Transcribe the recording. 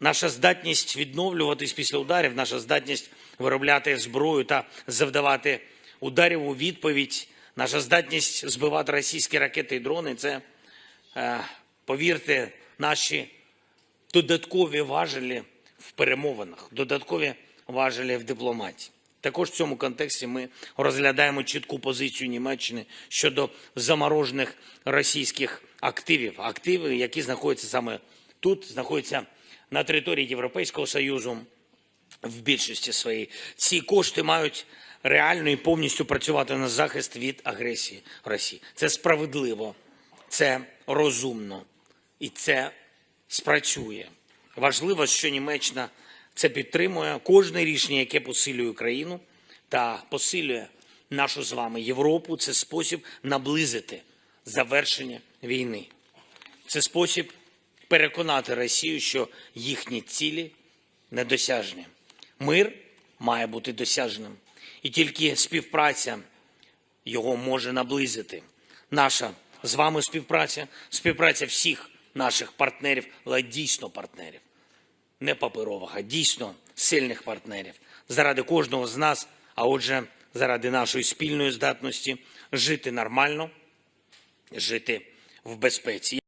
Наша здатність відновлюватись після ударів, наша здатність виробляти зброю та завдавати ударів у відповідь, наша здатність збивати російські ракети і дрони це, е, повірте, наші додаткові важелі в перемовинах, додаткові важелі в дипломатії. Також в цьому контексті ми розглядаємо чітку позицію Німеччини щодо заморожених російських активів, активи, які знаходяться саме тут, знаходяться на території Європейського Союзу в більшості своїй. Ці кошти мають реально і повністю працювати на захист від агресії Росії. Це справедливо, це розумно і це спрацює. Важливо, що Німеччина це підтримує кожне рішення, яке посилює Україну та посилює нашу з вами Європу. Це спосіб наблизити завершення війни. Це спосіб переконати Росію, що їхні цілі недосяжні. Мир має бути досяжним, і тільки співпраця його може наблизити. Наша з вами співпраця, співпраця всіх наших партнерів, але дійсно партнерів, не паперових, а дійсно сильних партнерів, заради кожного з нас, а отже, заради нашої спільної здатності жити нормально, жити в безпеці.